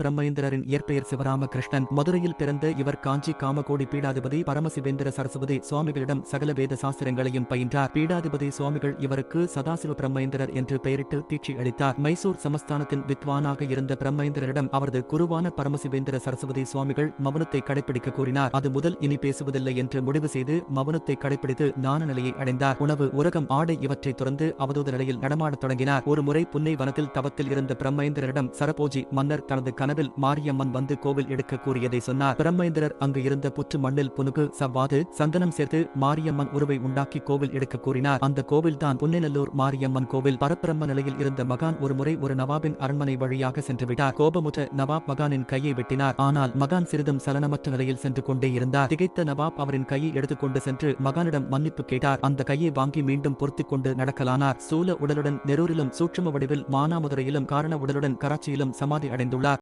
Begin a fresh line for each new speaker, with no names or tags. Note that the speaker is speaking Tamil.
பிரம்மேந்திரரின் இயற்பெயர் சிவராமகிருஷ்ணன். மதுரையில் பிறந்த இவர் காஞ்சி காமகோடி பீடாதிபதி பரமசிவேந்திர சரஸ்வதி சுவாமிகளிடம் சகல வேத சாஸ்திரங்களையும் பயின்றார். பீடாதிபதி சுவாமிகள் இவருக்கு சதாசிவ பிரம்மேந்திரர் என்று பெயரிட்டு தீட்சி அளித்தார். மைசூர் சமஸ்தானத்தின் வித்வானாக இருந்த பிரம்மேந்திரரிடம் அவரது குருவான பரமசிவேந்திர சரஸ்வதி சுவாமிகள் மௌனத்தை கடைபிடிக்க கூறினார். அது முதல் இனி பேசுவதில்லை என்று முடிவு செய்து மௌனத்தை கடைபிடித்து ஞான நிலையை அடைந்தார். உணவு உலகம் ஆடை இவற்றை துறந்து அவதூத நிலையில் நடமாடத் தொடங்கினார். ஒரு முறை புன்னை வனத்தில் தவத்தில் இருந்த பிரம்மேந்திரரிடம் சரபோஜி மன்னர் தனது கனவில் மாரியம்மன் வந்து கோவில் எடுக்க கூறியதை சொன்னார். பிரம்மேந்திரர் அங்கு இருந்த புற்று மண்ணில் புனுகு சவ்வாது சந்தனம் சேர்த்து மாரியம்மன் உருவை உண்டாக்கி கோவில் எடுக்க கூறினார். அந்த கோவில்தான் புன்னைநல்லூர் மாரியம்மன் கோவில். பரபிரம்ம நிலையில் இருந்த மகான் ஒரு முறை ஒரு நவாபின் அரண்மனை வழியாக சென்று விட்டார். கோபமுற்ற நவாப் மகானின் கையை வெட்டினார். ஆனால் மகான் சிறிதும் சலனமற்ற நிலையில் சென்று கொண்டே இருந்தார். திகைத்த நவாப் அவரின் கையை எடுத்துக்கொண்டு சென்று மகானிடம் மன்னிப்பு கேட்டார். அந்த கையை வாங்கி மீண்டும் பொருத்திக் கொண்டு நடக்கலானார். சூல உடலுடன் நெரூரிலும் சூட்சும வடிவில் மானாமதுரையிலும் காரண உடலுடன் கராச்சியிலும் சமாதி அடைந்துள்ளார்.